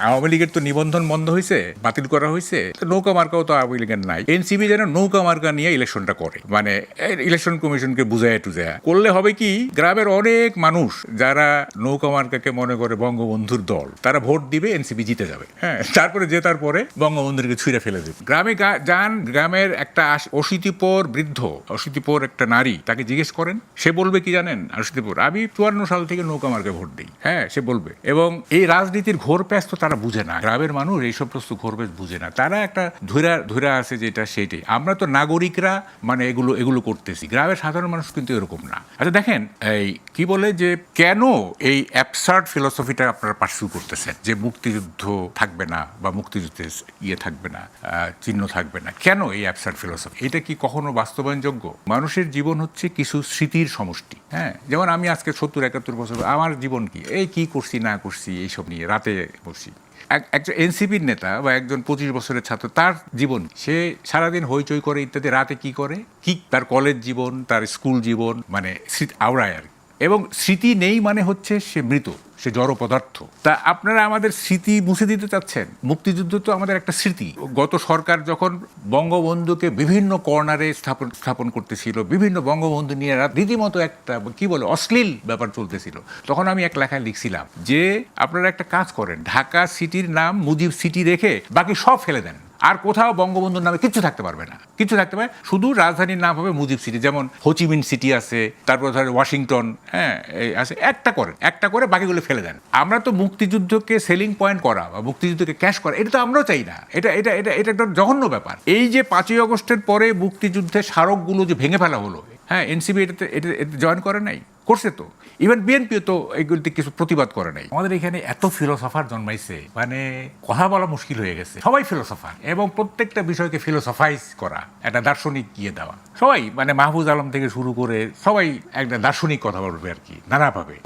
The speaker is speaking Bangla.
আওয়ামী লীগের তো নিবন্ধন বন্ধ হয়েছে বাতিল করা হয়েছে নৌকা মার্কাও তো আওয়ামী লীগের নাই। এনসিবি যেন নৌকা মার্কা নিয়ে ইলেকশনটা করে মানে ইলেকশন কমিশনকে বুঝায় টুজায়। করলে হবে কি, গ্রামের অনেক মানুষ যারা নৌকা মার্কাকে মনে করে বঙ্গবন্ধুর দল, তারা ভোট দিবে, এনসিপি জিতে যাবে। হ্যাঁ তারপরে জেতার পরে বঙ্গবন্ধুকে ছুঁড়ে ফেলে দেবে। গ্রামে যান, গ্রামের একটা অশীতিপর বৃদ্ধ, অশীতিপর একটা নারী, তাকে জিজ্ঞেস করেন, সে বলবে কি জানেন? অশীতিপর, আমি চুয়ান্ন সাল থেকে নৌকা মার্কে ভোট দিই। হ্যাঁ সে বলবে। এবং এই রাজনীতির ঘোর প্যাচ তো তারা বুঝে না। গ্রামের মানুষ এই সমস্ত ঘোর প্যাচ বুঝে না। তারা একটা ধৈরা ধৈরা আছে যেটা সেটাই। আমরা তো নাগরিকরা মানে এগুলো এগুলো করতেছি। গ্রামের সাধারণ মানুষ কিন্তু এরকম না। আচ্ছা দেখেন, এই কি বলে যে, কেন এই অ্যাবসার্ড ফিলোসফিটা আপনারা পার্সু করতেছেন? যে মুক্তিযুদ্ধ থাকবে না বা মুক্তিযুদ্ধের ইয়ে থাকবে না চিহ্ন থাকবে না। কেন এই অ্যাবসার্ড ফিলোসফি এটা কি কখনো বাস্তবায়নযোগ্য? মানুষের জীবন হচ্ছে কিছু স্মৃতির সমষ্টি হ্যাঁ? যেমন আমি আজকে সত্তর একাত্তর বছর, আমার জীবন কি? এই কি করছি, না করছি, এইসব নিয়ে রাতে এক- একজন এনসিপির নেতা বা একজন পঁচিশ বছরের ছাত্র, তার জীবন, সে সারাদিন হইচই করে ইত্যাদি, রাতে কি করে কি, তার কলেজ জীবন, তার স্কুল জীবন মানে আওড়ায় আর। এবং স্মৃতি নেই মানে হচ্ছে সে মৃত সে জড় পদার্থ। তা আপনারা আমাদের স্মৃতি মুছে দিতে চাচ্ছেন? মুক্তিযুদ্ধ তো আমাদের একটা স্মৃতি। গত সরকার যখন বঙ্গবন্ধুকে বিভিন্ন কর্নারে স্থাপন স্থাপন করতেছিল, বিভিন্ন বঙ্গবন্ধু নিয়ে রীতিমতো একটা, কি বলে, অশ্লীল ব্যাপার চলতেছিল, তখন আমি এক লেখায় লিখছিলাম যে, আপনারা একটা কাজ করেন, ঢাকা সিটির নাম মুজিব সিটি রেখে বাকি সব ফেলে দেন। আর কোথাও বঙ্গবন্ধুর নামে কিছু থাকতে পারবে না। কিছু থাকতে পারে শুধু রাজধানীর নাম হবে মুজিব সিটি যেমন হোচিমিন সিটি আছে, তারপর ধরেন ওয়াশিংটন হ্যাঁ আছে। একটা করেন একটা করে বাকিগুলো ফেলে দেন। আমরা তো মুক্তিযুদ্ধকে সেলিং পয়েন্ট করা বা মুক্তিযুদ্ধকে ক্যাশ করা, এটা তো আমরাও চাই না। এটা এটা এটা এটা একটা জঘন্য ব্যাপার। এই যে পাঁচই অগস্টের পরে মুক্তিযুদ্ধের স্মারকগুলো যে ভেঙে ফেলা হলো হ্যাঁ এনসিবি এটাতে এটা জয়েন করে নাই? করছে তো। ইভেন বিএনপিও তো এগুলিতে কিছু প্রতিবাদ করে নাই। আমাদের এখানে এত ফিলোসফার জন্মাইছে মানে কথা বলা মুশকিল হয়ে গেছে। সবাই ফিলোসফার এবং প্রত্যেকটা বিষয়কে ফিলোসফাইজ করা, একটা দার্শনিক গিয়ে দেওয়া। সবাই মানে মাহফুজ আলম থেকে শুরু করে সবাই একটা দার্শনিক কথা বলবে আর কি, নানাভাবে।